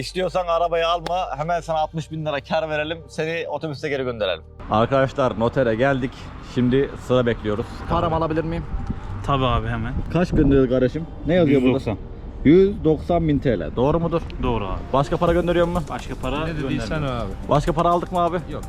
İstiyorsan arabayı alma hemen sana 60 bin lira kar verelim seni otobüste geri gönderelim. Arkadaşlar notere geldik. Şimdi sıra bekliyoruz. Param alabilir miyim? Tabii abi hemen. Kaç gönderiyor kardeşim? Ne yazıyor 190. burada? 190 bin TL. Doğru mudur? Doğru abi. Başka para gönderiyor mu? Başka para Ne dediysen o abi. Başka para aldık mı abi? Yok.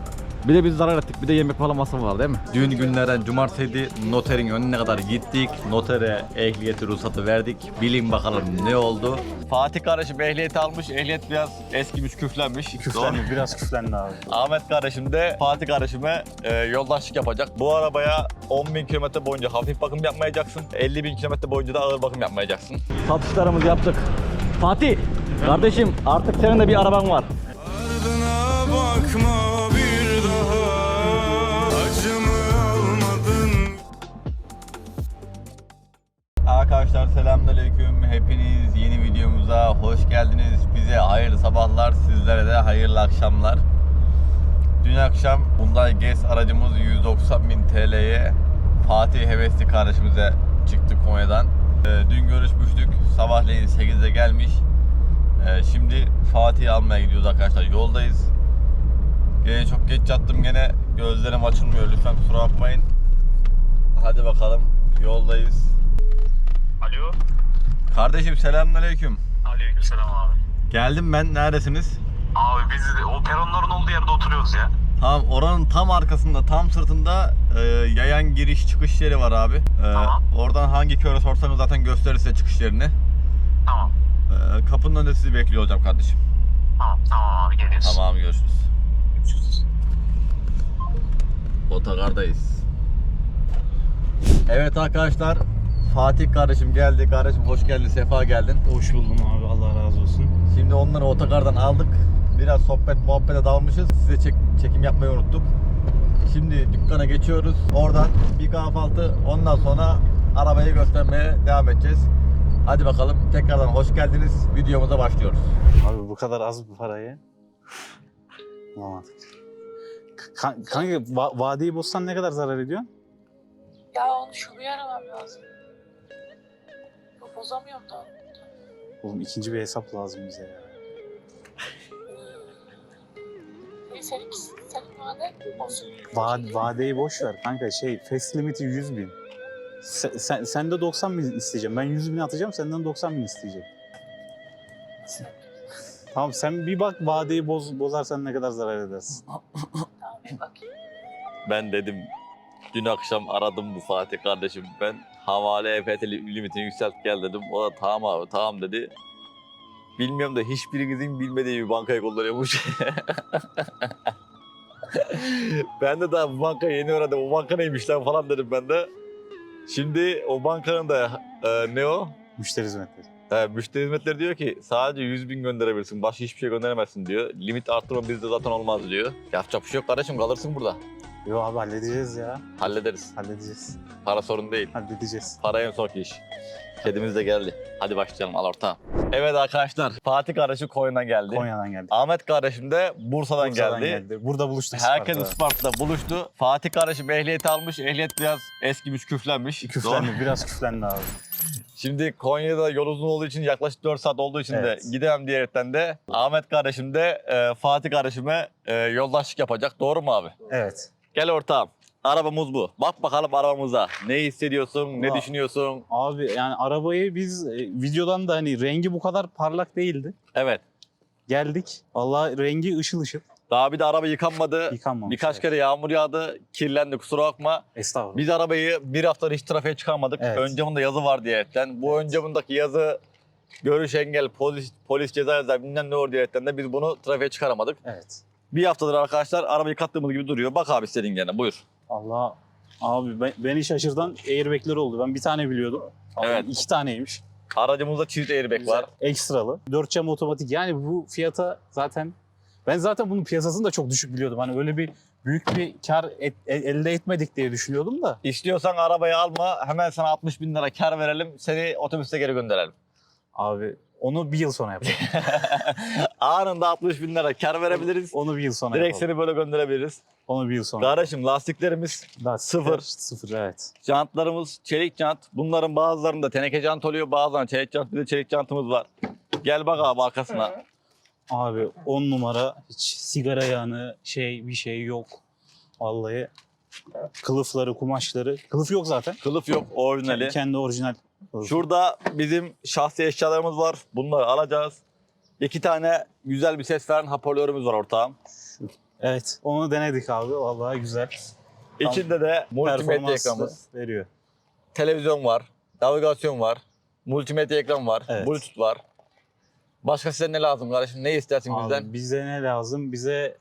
Bir de biz zarar ettik. Bir de yemek falan masrafı var değil mi? Düğün günlerden cumartesiydi. Noterin önüne kadar gittik. Notere ehliyeti ruhsatı verdik. Bilin bakalım ne oldu? Fatih kardeşim ehliyeti almış. Ehliyet biraz eskimiş, küflenmiş. Doğru. küflendi. Biraz küflendi abi. Ahmet kardeşim de Fatih kardeşime e, yoldaşlık yapacak. Bu arabaya 10 bin kilometre boyunca hafif bakım yapmayacaksın. 50 bin kilometre boyunca da ağır bakım yapmayacaksın. Satışlarımızı yaptık. Fatih, kardeşim artık senin de bir araban var. Ardına bakma Arkadaşlar selamünaleyküm. Hepiniz yeni videomuza hoş geldiniz. Bize hayırlı sabahlar, sizlere de hayırlı akşamlar. Dün akşam Hyundai GES aracımız 190 bin TL'ye Fatih Hevesli kardeşimize çıktı Konya'dan. Ee, dün görüşmüştük. Sabahleyin 8'de gelmiş. Ee, şimdi Fatih'i almaya gidiyoruz arkadaşlar. Yoldayız. Gene çok geç yattım gene. Gözlerim açılmıyor. Lütfen kusura bakmayın. Hadi bakalım. Yoldayız. Alo. Kardeşim selamünaleyküm. Aleykümselam abi. Geldim ben. Neredesiniz? Abi biz o peronların olduğu yerde oturuyoruz ya. Tamam oranın tam arkasında, tam sırtında e, yayan giriş çıkış yeri var abi. E, Tamam. Oradan hangi köre sorsanız zaten gösterir size çıkış yerini. Tamam. E, kapının önünde sizi bekliyor olacağım kardeşim. Tamam tamam abi geliyoruz. Tamam görüşürüz. Görüşürüz. Otogardayız. Evet arkadaşlar. Fatih kardeşim geldi. Kardeşim hoş geldin, sefa geldin. Hoş buldum abi Allah razı olsun. Şimdi onları otogardan aldık. Biraz sohbet muhabbete dalmışız. Size çek- çekim yapmayı unuttuk. Şimdi dükkana geçiyoruz. Oradan bir kahvaltı ondan sonra arabayı göstermeye devam edeceğiz. Hadi bakalım tekrardan hoş geldiniz. Videomuza başlıyoruz. Abi bu kadar az bir parayı bulamadık. Kan- Kanka va- vadeyi bozsan ne kadar zarar ediyor? Ya onu şuraya aramam lazım. Bozamıyorum da. Oğlum ikinci bir hesap lazım bize ya. Ne senin, senin vade olsun. Va- vadeyi boş ver kanka şey fast limiti 100 bin. Sen, sen, sen de 90 bin isteyeceğim. Ben 100 bin atacağım senden 90 bin isteyeceğim. Tamam sen bir bak vadeyi boz, bozarsan ne kadar zarar edersin. Tamam bir bakayım. Ben dedim dün akşam aradım bu Fatih kardeşim ben havale EFT li- limitini yükselt gel dedim. O da tamam abi tamam dedi. Bilmiyorum da hiçbirinizin bilmediği bir bankayı kullanıyormuş. ben de daha bu bankayı yeni öğrendim. O banka neymiş lan falan dedim ben de. Şimdi o bankanın da e, ne o? Müşteri hizmetleri. E, müşteri hizmetleri diyor ki sadece 100 bin gönderebilirsin. Başka hiçbir şey gönderemezsin diyor. Limit arttırma bizde zaten olmaz diyor. Yapacak bir şey yok kardeşim kalırsın burada. Yo abi halledeceğiz ya. Hallederiz. Halledeceğiz. Para sorun değil. Halledeceğiz. Para en sonki iş. Kedimiz de geldi. Hadi başlayalım al ortağım. Evet arkadaşlar Fatih kardeşim Konya'dan geldi. Konya'dan geldik. Ahmet kardeşim de Bursa'dan, Bursa'dan geldi. Burada buluştuk. Herkes Isparta'da. Isparta'da buluştu. Fatih kardeşim ehliyeti almış. Ehliyet biraz eskimiş, küflenmiş. Doğru. Küflendi. Biraz küflendi abi. Şimdi Konya'da yol uzun olduğu için yaklaşık 4 saat olduğu için Evet. de gidemem diyerekten de Ahmet kardeşim de e, Fatih kardeşime e, yoldaşlık yapacak. Doğru mu abi? Evet. Gel ortağım. Arabamız bu. Bak bakalım arabamıza. Ne hissediyorsun, ne düşünüyorsun? Abi yani arabayı biz e, videodan da hani rengi bu kadar parlak değildi. Evet. Geldik. Allah rengi ışıl ışıl. Daha bir de araba yıkanmadı. Yıkanmamış. Birkaç evet. kere yağmur yağdı, kirlendi kusura bakma. Estağfurullah. Biz arabayı bir hafta hiç trafiğe çıkarmadık. Evet. Ön camında yazı var diyerekten. Bu Evet. ön camındaki yazı görüş engel, polis, polis ceza yazar bilmem ne var diyerekten de biz bunu trafiğe çıkaramadık. Evet. Bir haftadır arkadaşlar arabayı kattığımız gibi duruyor. Bak abi istediğin gene buyur. Allah abi ben, beni şaşırtan airbag'ler oldu. Ben bir tane biliyordum. Abi Evet. iki taneymiş. Aracımızda çift airbag var. Ekstralı. 4 cam otomatik. Yani bu fiyata zaten ben zaten bunun piyasasını da çok düşük biliyordum. Hani öyle bir büyük bir kar et- e- elde etmedik diye düşünüyordum da. İstiyorsan arabayı alma hemen sana 60 bin lira kar verelim seni otobüste geri gönderelim. Abi onu bir yıl sonra yapalım. Anında 60 bin lira kar verebiliriz. Onu bir yıl sonra Direkt yapalım. seni böyle gönderebiliriz. Onu bir yıl sonra. Kardeşim lastiklerimiz Daha sıfır. Sıfır evet. Jantlarımız çelik jant. Bunların bazılarında teneke jant oluyor, bazılarında çelik jant. Bir de çelik jantımız var. Gel bak abi arkasına. Abi 10 numara hiç sigara yağını şey bir şey yok. Vallahi kılıfları, kumaşları. Kılıf yok zaten. Kılıf yok orijinali. Kendi orijinal. Şurada bizim şahsi eşyalarımız var. Bunları alacağız. İki tane güzel bir ses veren hoparlörümüz var ortağım. Evet onu denedik abi. Vallahi güzel. İçinde de multimedya Performans da ekranımız. veriyor. Televizyon var. Navigasyon var. Multimedya ekran var. Evet. Bluetooth var. Başka size ne lazım kardeşim? Ne istersin Abi, bizden? bize ne lazım? Bize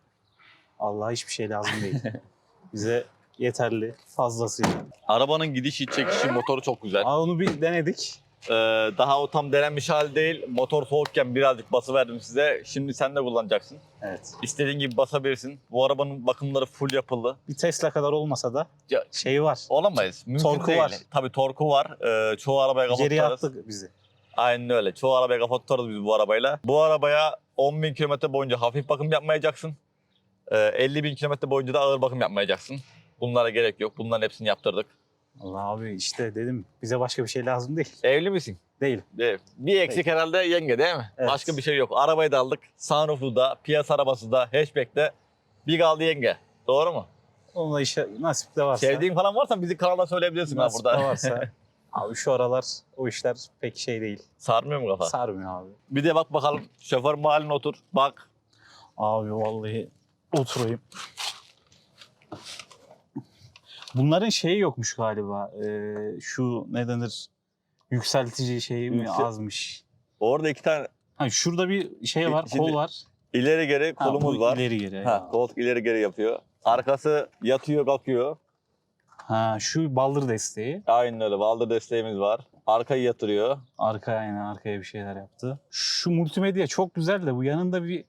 Allah hiçbir şey lazım değil. bize yeterli fazlasıyla. Arabanın gidişi, çekişi, motoru çok güzel. Aa, onu bir denedik. Ee, daha o tam denenmiş hal değil. Motor soğukken birazcık bası verdim size. Şimdi sen de kullanacaksın. Evet. İstediğin gibi basabilirsin. Bu arabanın bakımları full yapıldı. Bir Tesla kadar olmasa da Ya- şey var. Olamayız. Mümkün Torku değil. var. Tabii torku var. Ee, çoğu arabaya kafa Geriye attık bizi. Aynen öyle. Çoğu arabaya kafa tutarız biz bu arabayla. Bu arabaya 10 bin kilometre boyunca hafif bakım yapmayacaksın. Ee, 50 bin kilometre boyunca da ağır bakım yapmayacaksın. Bunlara gerek yok. Bunların hepsini yaptırdık. Allah abi işte dedim bize başka bir şey lazım değil. Evli misin? Değil. Evet. Bir eksik herhalde yenge değil mi? Evet. Başka bir şey yok. Arabayı da aldık. Sunroof'u da, piyasa arabası da, hatchback'te. Bir kaldı yenge. Doğru mu? Onunla işe nasip de varsa. Sevdiğin falan varsa bizi kanalda söyleyebilirsin ha nasip burada. de varsa. abi şu aralar o işler pek şey değil. Sarmıyor mu kafa? Sarmıyor abi. Bir de bak bakalım. Şoför mahalline otur. Bak. Abi vallahi oturayım. Bunların şeyi yokmuş galiba. Ee, şu ne denir? Yükseltici şeyi mi Yüksel- azmış. Orada iki tane Ha, şurada bir şey var, Şimdi- kol var. ileri geri Ha, kolumuz bu var. ileri geri. Ha, koltuk ileri geri yapıyor. Arkası yatıyor kalkıyor. Ha, şu baldır desteği. Aynen öyle. Valda desteğimiz var. Arkayı yatırıyor. Arkaya aynen arkaya bir şeyler yaptı. Şu multimedya çok güzel de bu yanında bir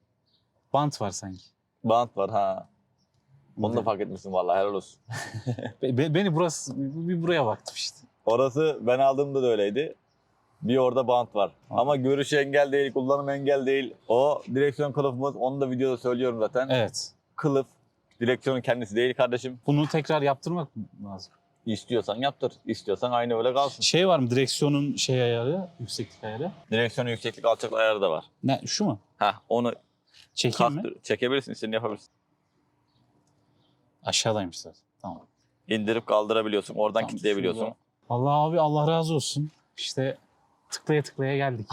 bant var sanki. Bant var ha. Onu da fark etmişsin vallahi helal olsun. Be- be- beni burası bir buraya baktım işte. Orası ben aldığımda da öyleydi. Bir orada bant var. Ama görüş engel değil, kullanım engel değil. O direksiyon kılıfımız, onu da videoda söylüyorum zaten. Evet. Kılıf, direksiyonun kendisi değil kardeşim. Bunu tekrar yaptırmak lazım. İstiyorsan yaptır, istiyorsan aynı öyle kalsın. Şey var mı direksiyonun şey ayarı, yükseklik ayarı? Direksiyonun yükseklik alçaklık ayarı da var. Ne şu mu? Ha, onu Çekeyim mi? çekebilirsin, istediğini yapabilirsin. Aşağıdaymış zaten. Tamam. İndirip kaldırabiliyorsun, oradan Tamam, kilitleyebiliyorsun. şurada. Allah abi Allah razı olsun. İşte tıklaya tıklaya geldik.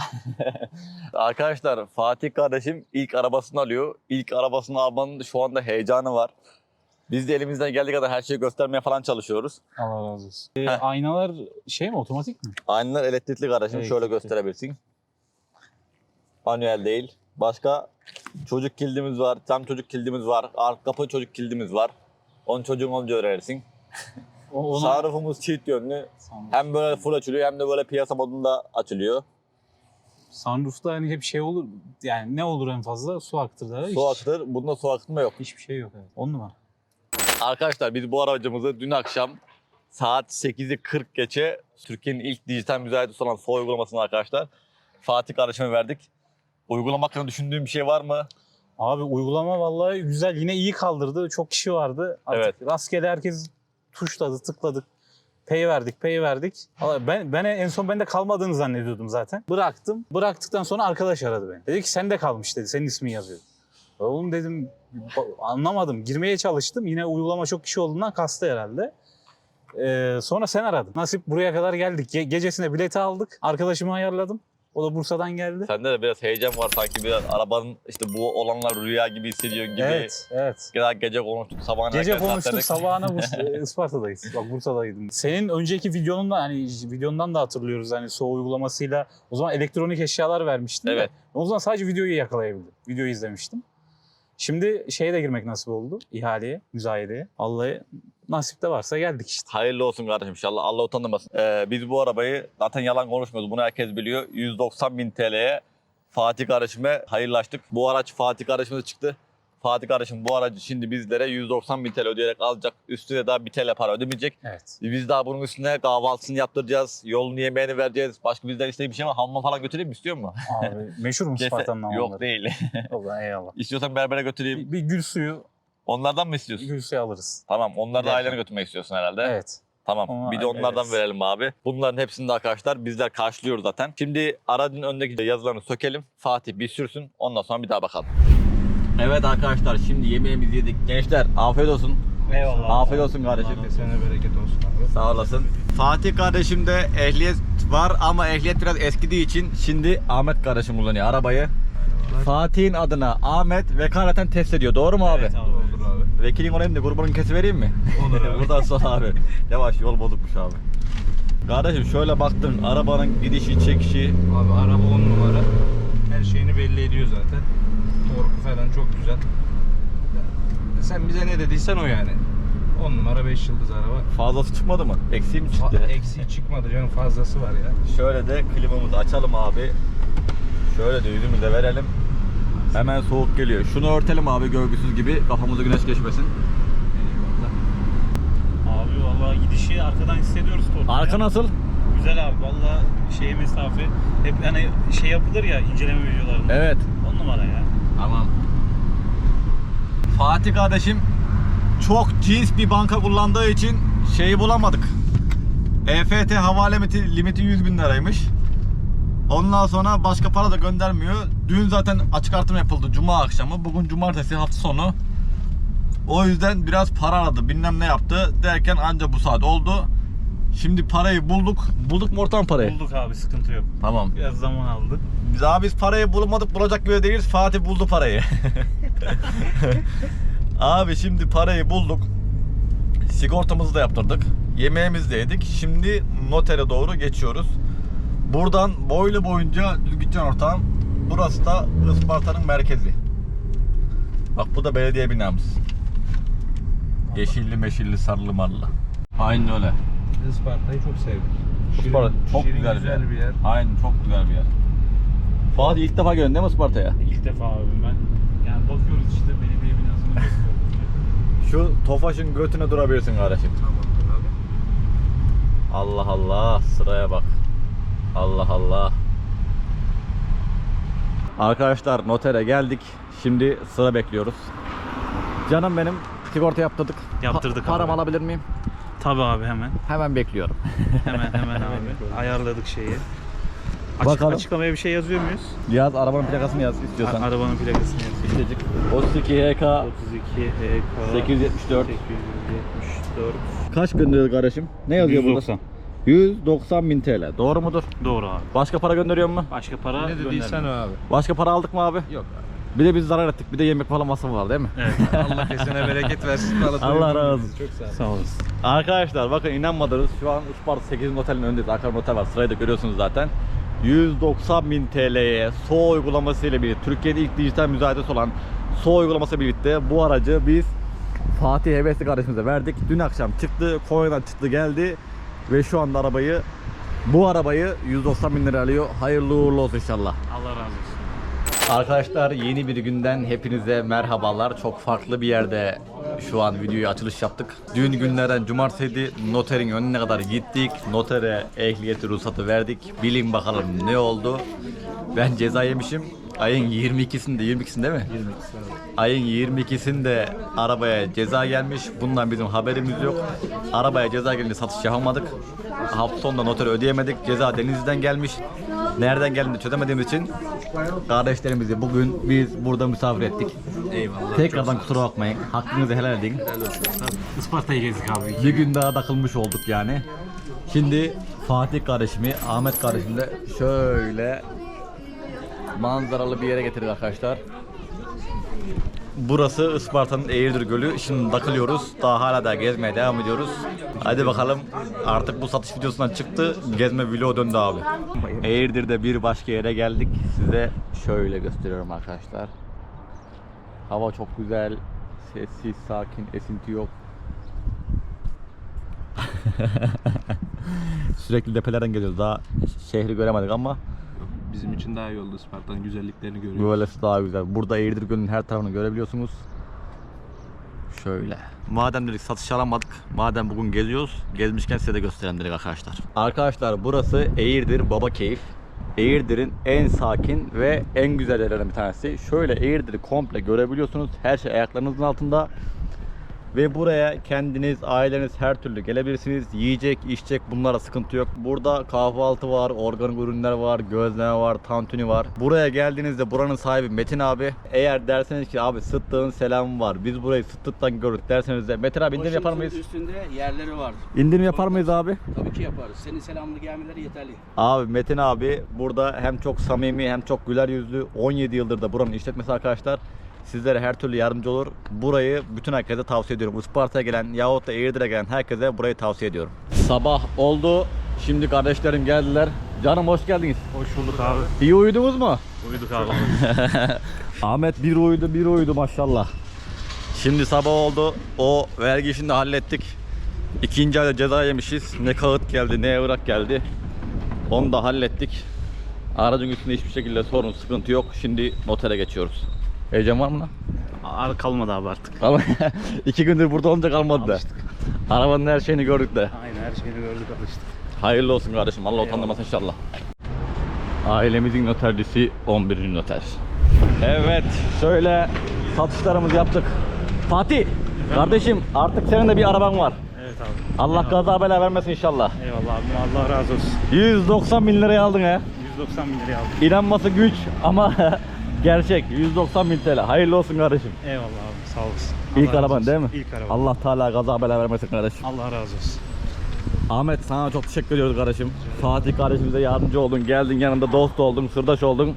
Arkadaşlar Fatih kardeşim ilk arabasını alıyor. İlk arabasını almanın şu anda heyecanı var. Biz de elimizden geldiği kadar her şeyi göstermeye falan çalışıyoruz. Allah razı olsun. Ee, Heh. aynalar şey mi otomatik mi? Aynalar elektrikli kardeşim. Şöyle Elektrikli. gösterebilirsin. Manuel değil. Başka çocuk kilidimiz var. Tam çocuk kilidimiz var. Arka kapı çocuk kilidimiz var. Onun çocuğun olunca öğrenirsin. Ona... Sunroofumuz çift yönlü. Sun- Hem böyle full açılıyor hem de böyle piyasa modunda açılıyor. Sunroof'ta hani hep şey olur. Yani ne olur en fazla? Su aktırır. Su aktır. Bunda su akıtma yok. Hiçbir şey yok. Evet. On numara. Arkadaşlar biz bu aracımızı dün akşam saat 8'i 40 geçe Türkiye'nin ilk dijital müzayedesi olan SOA uygulamasını arkadaşlar Fatih kardeşime verdik. Uygulama hakkında düşündüğün bir şey var mı? Abi uygulama vallahi güzel. Yine iyi kaldırdı. Çok kişi vardı. Artık rastgele herkes tuşladı, tıkladık. Pay verdik, pay verdik. Vallahi ben, ben en son bende kalmadığını zannediyordum zaten. Bıraktım. Bıraktıktan sonra arkadaş aradı beni. Dedi ki sende kalmış dedi. Senin ismin yazıyor. Oğlum dedim anlamadım. Girmeye çalıştım. Yine uygulama çok kişi olduğundan kastı herhalde. Ee, sonra sen aradın. Nasip buraya kadar geldik. Ge- gecesine bileti aldık. Arkadaşımı ayarladım. O da Bursa'dan geldi. Sende de biraz heyecan var sanki biraz arabanın işte bu olanlar rüya gibi hissediyor gibi. Evet, evet. Daha gece konuştuk sabahına Gece konuştuk saatlerde- sabahına Isparta'dayız. Bak Bursa'daydım. Senin önceki videonun da hani videondan da hatırlıyoruz hani SO uygulamasıyla. O zaman elektronik eşyalar vermiştin. de. Evet. O zaman sadece videoyu yakalayabildim. Videoyu izlemiştim. Şimdi şeye de girmek nasip oldu. ihaleye, müzayedeye. Vallahi nasip de varsa geldik işte. Hayırlı olsun kardeşim inşallah. Allah utandırmasın. Ee, biz bu arabayı zaten yalan konuşmuyoruz. Bunu herkes biliyor. 190 bin TL'ye Fatih kardeşime hayırlaştık. Bu araç Fatih kardeşimize çıktı. Fatih kardeşim bu aracı şimdi bizlere 190 bin TL ödeyerek alacak. Üstüne daha bir TL para ödemeyecek. Evet. Biz daha bunun üstüne kahvaltısını yaptıracağız. Yolunu yemeğini vereceğiz. Başka bizden istediği bir şey var. Hamama falan götüreyim mi istiyor mu? Abi meşhur mu Kese- Isparta'nın Yok değil. O zaman eyvallah. İstiyorsan berbere götüreyim. Bir, bir gül suyu, Onlardan mı istiyorsun? gül suyu alırız. Tamam. Onlar da aileni götürmek istiyorsun herhalde. Evet. Tamam. Ama bir de onlardan evet. verelim abi. Bunların hepsini de arkadaşlar bizler karşılıyoruz zaten. Şimdi aracın önündeki yazılarını sökelim. Fatih bir sürsün. Ondan sonra bir daha bakalım. Evet arkadaşlar şimdi yemeğimizi yedik. Gençler afiyet olsun. Eyvallah. Afiyet olsun kardeşim. Kesene bereket olsun abi. Sağ olasın. Fatih kardeşim de ehliyet var ama ehliyet biraz eskidiği için şimdi Ahmet kardeşim kullanıyor arabayı. Fatih'in adına Ahmet vekaleten test ediyor. Doğru mu abi? Evet abi. Olur abi. Vekilin olayım da grubunun kesi vereyim mi? Olur abi. Buradan sonra abi. Yavaş yol bozukmuş abi. Kardeşim şöyle baktın arabanın gidişi çekişi Abi araba 10 numara. Her şeyini belli ediyor zaten. Torku falan çok güzel. Sen bize ne dediysen o yani. 10 numara 5 yıldız araba. fazlası çıkmadı mı? Eksiği mi çıktı? Fa- Eksiği çıkmadı canım fazlası var ya. Şöyle de klimamızı açalım abi. Şöyle de yüzümüze verelim. Hemen soğuk geliyor. Şunu örtelim abi gölgüsüz gibi kafamıza güneş geçmesin. Abi vallahi gidişi arkadan hissediyoruz torku. Arka ya. nasıl? Güzel abi vallahi şey mesafe hep hani şey yapılır ya inceleme videolarında. Evet. On numara ya. Tamam. Fatih kardeşim çok cins bir banka kullandığı için şeyi bulamadık. EFT havale limiti, limiti 100 bin liraymış. Ondan sonra başka para da göndermiyor. Dün zaten açık artırma yapıldı cuma akşamı. Bugün cumartesi hafta sonu. O yüzden biraz para aradı. Bilmem ne yaptı derken anca bu saat oldu. Şimdi parayı bulduk. Bulduk mu ortam parayı? Bulduk abi sıkıntı yok. Tamam. Biraz zaman aldı. Biz abi biz parayı bulamadık bulacak gibi değiliz. Fatih buldu parayı. abi şimdi parayı bulduk. Sigortamızı da yaptırdık. Yemeğimizi de yedik. Şimdi notere doğru geçiyoruz. Buradan boylu boyunca düz gideceksin ortağım. Burası da Isparta'nın merkezi. Bak bu da belediye binamız. Yeşilli meşilli sarılı marlı. Aynen öyle. Isparta'yı çok sevdik. Isparta çok şirin, güzel, güzel bir bir yer. Aynen çok güzel bir yer. Fatih ilk defa gördün değil mi Isparta'ya? İlk defa abim ben. Yani bakıyoruz işte belediye binasına gösteriyoruz. Şu Tofaş'ın götüne durabilirsin kardeşim. Tamamdır abi. Allah Allah sıraya bak. Allah Allah. Arkadaşlar notere geldik. Şimdi sıra bekliyoruz. Canım benim sigorta yaptırdık. Yaptırdık Pa- param abi. alabilir miyim? Tabii abi hemen. Hemen bekliyorum. Hemen hemen abi. Ayarladık şeyi. Açık, Bakalım. Açıklamaya bir şey yazıyor muyuz? Yaz arabanın plakasını yaz istiyorsan. A- arabanın plakasını yazıyor. İstecik. 32 HK 32 HK 874. 874 Kaç gönderiyor kardeşim? Ne yazıyor 190. burada? 190 bin TL. Doğru mudur? Doğru abi. Başka para gönderiyor mu? Başka para Ne dediysen o abi. Başka para aldık mı abi? Yok abi. Bir de biz zarar ettik. Bir de yemek falan masrafı var değil mi? Evet. Allah kesene bereket versin. Allah razı olsun. Çok sağ ol. Sağ olasın. Arkadaşlar bakın inanmadınız şu an Isparta 8. otelin önündeyiz. Arkada otel var sırayı da görüyorsunuz zaten. 190 bin TL'ye SO uygulaması ile birlikte Türkiye'de ilk dijital müzayedesi olan SO uygulaması birlikte bu aracı biz Fatih Hevesli kardeşimize verdik. Dün akşam çıktı, Konya'dan çıktı geldi ve şu anda arabayı bu arabayı 190 bin lira alıyor. Hayırlı uğurlu olsun inşallah. Allah razı olsun. Arkadaşlar yeni bir günden hepinize merhabalar. Çok farklı bir yerde şu an videoyu açılış yaptık. Düğün günlerden cumartesiydi. Noterin önüne kadar gittik. Notere ehliyeti ruhsatı verdik. Bilin bakalım ne oldu. Ben ceza yemişim. Ayın 22'sinde, 22'sinde değil mi? 22'sinde. Ayın 22'sinde arabaya ceza gelmiş. Bundan bizim haberimiz yok. Arabaya ceza gelince satış yapamadık. Hafta sonunda notere ödeyemedik. Ceza Denizli'den gelmiş. Nereden geldiğini çözemediğimiz için kardeşlerimizi bugün biz burada misafir ettik. Eyvallah. Tekrardan kusura bakmayın. Hakkınızı helal edin. Isparta'yı gezdik abi. Bir gün daha takılmış olduk yani. Şimdi Fatih kardeşimi, Ahmet kardeşimi de şöyle manzaralı bir yere getirdik arkadaşlar. Burası Isparta'nın Eğirdir Gölü. Şimdi takılıyoruz. Daha hala da gezmeye devam ediyoruz. Hadi bakalım. Artık bu satış videosundan çıktı. Gezme vlogu döndü abi. Eğirdir'de bir başka yere geldik. Size şöyle gösteriyorum arkadaşlar. Hava çok güzel. Sessiz, sakin, esinti yok. Sürekli depelerden geliyoruz. Daha şehri göremedik ama Bizim için daha iyi oldu Isparta'nın güzelliklerini görüyoruz. böylesi daha güzel. Burada Eğirdir Gölü'nün her tarafını görebiliyorsunuz. Şöyle. Madem dedik satış alamadık, madem bugün geziyoruz, gezmişken size de gösterelim dedik arkadaşlar. Arkadaşlar burası Eğirdir Baba Keyif. Eğirdir'in en sakin ve en güzel yerlerinden bir tanesi. Şöyle Eğirdir'i komple görebiliyorsunuz. Her şey ayaklarınızın altında. Ve buraya kendiniz, aileniz her türlü gelebilirsiniz. Yiyecek, içecek bunlara sıkıntı yok. Burada kahvaltı var, organik ürünler var, gözleme var, tantuni var. Buraya geldiğinizde buranın sahibi Metin abi. Eğer derseniz ki abi Sıttık'ın selamı var. Biz burayı Sıttık'tan gördük derseniz de Metin abi indirim yapar mıyız? Üstünde yerleri var. İndirim yapar mıyız abi? Tabii ki yaparız. Senin selamını gelmeleri yeterli. Abi Metin abi burada hem çok samimi hem çok güler yüzlü 17 yıldır da buranın işletmesi arkadaşlar. Sizlere her türlü yardımcı olur. Burayı bütün herkese tavsiye ediyorum. Isparta'ya gelen yahut da Eğirdir'e gelen herkese burayı tavsiye ediyorum. Sabah oldu. Şimdi kardeşlerim geldiler. Canım hoş geldiniz. Hoş bulduk abi. İyi uyudunuz mu? Uyuduk abi. Ahmet bir uyudu bir uyudu maşallah. Şimdi sabah oldu. O vergi işini de hallettik. İkinci ayda ceza yemişiz. Ne kağıt geldi ne evrak geldi. Onu da hallettik. Aracın üstünde hiçbir şekilde sorun sıkıntı yok. Şimdi notere geçiyoruz. Heyecan var mı lan? Ar kalmadı abi artık. Ama iki gündür burada olunca kalmadı da. Alıştık. Arabanın her şeyini gördük de. Aynen her şeyini gördük alıştık. Hayırlı olsun kardeşim. Allah utandırmasın inşallah. Ailemizin notercisi 11. noter. Evet, şöyle satışlarımızı yaptık. Fatih, kardeşim artık senin de bir araban var. Evet abi. Allah gaza bela vermesin inşallah. Eyvallah abi Allah razı olsun. 190 bin liraya aldın ha. 190 bin liraya aldım. İnanması güç ama gerçek. 190 bin TL. Hayırlı olsun kardeşim. Eyvallah abi sağ olasın. İlk Allah razı araban olsun. değil mi? İlk araba. Allah Teala gaza bela vermesin kardeşim. Allah razı olsun. Ahmet sana çok teşekkür ediyoruz kardeşim. Fatih kardeşimize yardımcı oldun, geldin yanında dost oldun, sırdaş oldun.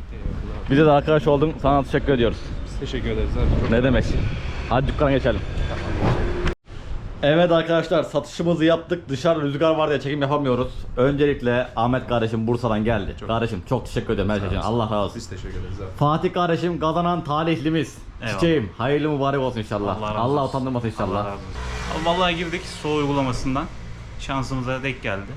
Bize de arkadaş oldun. Sana teşekkür ediyoruz. Biz teşekkür ederiz abi. Çok Ne demek? Hadi dükkana geçelim. Evet arkadaşlar satışımızı yaptık. Dışarı rüzgar var diye çekim yapamıyoruz. Öncelikle Ahmet kardeşim Bursa'dan geldi. kardeşim çok teşekkür ederim her şey için. Allah razı olsun. Biz teşekkür ederiz abi. Fatih kardeşim kazanan talihlimiz. Eyvallah. Çiçeğim hayırlı mübarek olsun inşallah. Allah razı Allah olsun. utandırmasın inşallah. Allah razı olsun. Abi Vallahi girdik soğuk uygulamasından. Şansımıza denk geldi.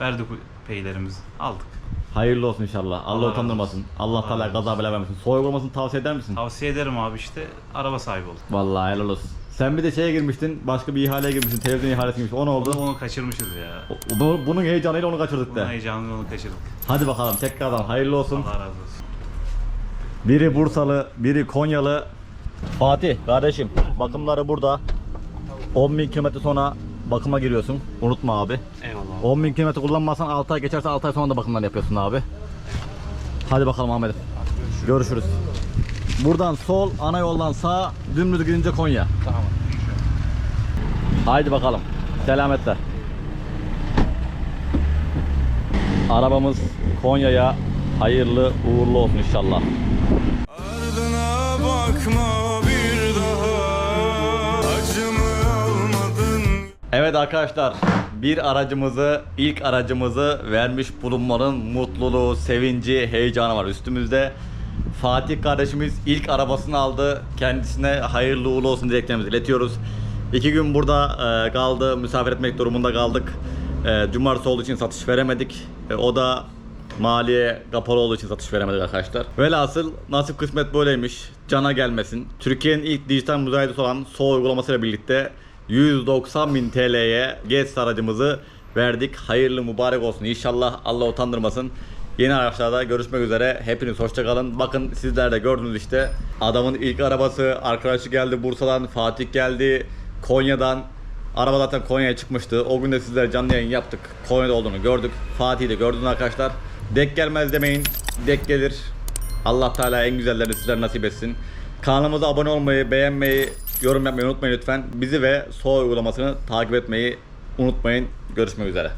Verdik peylerimizi. Aldık. Hayırlı olsun inşallah. Allah, utandırmasın. Allah Allah Teala gaza bela vermesin. Soğuk olmasını tavsiye eder misin? Tavsiye ederim abi işte araba sahibi olduk. Vallahi helal olsun. Sen bir de şeye girmiştin, başka bir ihaleye girmiştin, televizyon ihalesi girmiştin. O ne oldu? Onu, kaçırmışız ya. O- bu- Bunun heyecanıyla onu kaçırdık Bunun da. heyecanını onu kaçırdık. Hadi bakalım tekrardan hayırlı olsun. Allah razı olsun. Biri Bursalı, biri Konyalı. Fatih kardeşim bakımları burada. 10 bin kilometre sonra bakıma giriyorsun. Unutma abi. Eyvallah. 10 bin kilometre kullanmazsan 6 ay geçerse 6 ay sonra da bakımlar yapıyorsun abi. Hadi bakalım Ahmet'im. Görüşürüz. Buradan sol, ana yoldan sağ, dümdüz gidince Konya. Tamam. Haydi bakalım. Selametle. Arabamız Konya'ya hayırlı uğurlu olsun inşallah. Ardına bakma bir daha Acımı almadın Evet arkadaşlar bir aracımızı ilk aracımızı vermiş bulunmanın mutluluğu, sevinci, heyecanı var üstümüzde. Fatih kardeşimiz ilk arabasını aldı. Kendisine hayırlı uğurlu olsun dileklerimizi iletiyoruz. İki gün burada e, kaldı. Misafir etmek durumunda kaldık. E, cumartesi olduğu için satış veremedik. E, o da maliye kapalı olduğu için satış veremedik arkadaşlar. Velhasıl nasip kısmet böyleymiş. Cana gelmesin. Türkiye'nin ilk dijital müzayedesi olan SO uygulamasıyla birlikte 190 bin TL'ye GES aracımızı verdik. Hayırlı mübarek olsun. İnşallah Allah utandırmasın. Yeni araçlarda görüşmek üzere. Hepiniz hoşça kalın. Bakın sizler de gördünüz işte. Adamın ilk arabası. Arkadaşı geldi Bursa'dan. Fatih geldi. Konya'dan. Araba zaten Konya'ya çıkmıştı. O gün de sizlere canlı yayın yaptık. Konya'da olduğunu gördük. Fatih'i de gördünüz arkadaşlar. Dek gelmez demeyin. Dek gelir. Allah Teala en güzellerini sizlere nasip etsin. Kanalımıza abone olmayı, beğenmeyi, yorum yapmayı unutmayın lütfen. Bizi ve SOA uygulamasını takip etmeyi unutmayın. Görüşmek üzere.